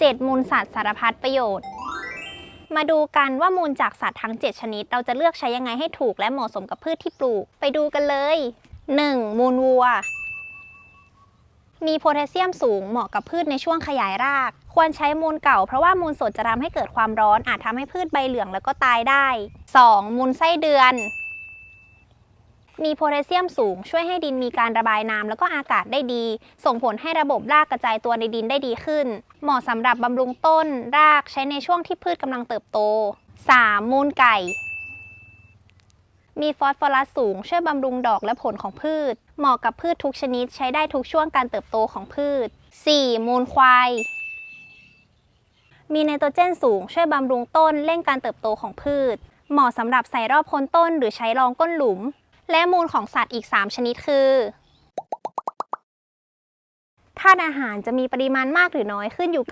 7 มูลสัตว์สารพัดประโยชน์ มาดูกันว่ามูลจากสัตว์ทั้ง 7 ชนิด เราจะเลือกใช้ยังไงให้ถูกและเหมาะสมกับพืชที่ปลูก ไปดูกันเลย 1. มูลวัว มีโพแทสเซียมสูงเหมาะกับพืชในช่วงขยายราก ควรใช้มูลเก่าเพราะว่ามูลสดจะทำให้เกิดความร้อนอาจทำให้พืชใบเหลืองแล้วก็ตายได้ 2. มูลไส้เดือน มีโพแทสเซียมสูง ช่วยให้ดินมีการระบายน้ำแล้วก็อากาศได้ดี ส่งผลให้ระบบรากกระจายตัวในดินได้ดีขึ้น เหมาะสำหรับบำรุงต้นรากใช้ในช่วงที่พืชกำลังเติบโต 3. มูลไก่ มีฟอสฟอรัสสูง ช่วยบำรุงดอกและผลของพืช เหมาะกับพืชทุกชนิดใช้ได้ทุกช่วงการเติบโตของพืช 4. มูลควายมีไนโตรเจนสูง ช่วยบำรุงต้นเร่งการเติบโตของพืช เหมาะสำหรับใส่รอบโคนต้นหรือใช้รองก้นหลุม และมูลของสัตว์อีก 3 ชนิดคือธาตุอาหารจะมีปริมาณมากหรือน้อยขึ้นอยู่กับ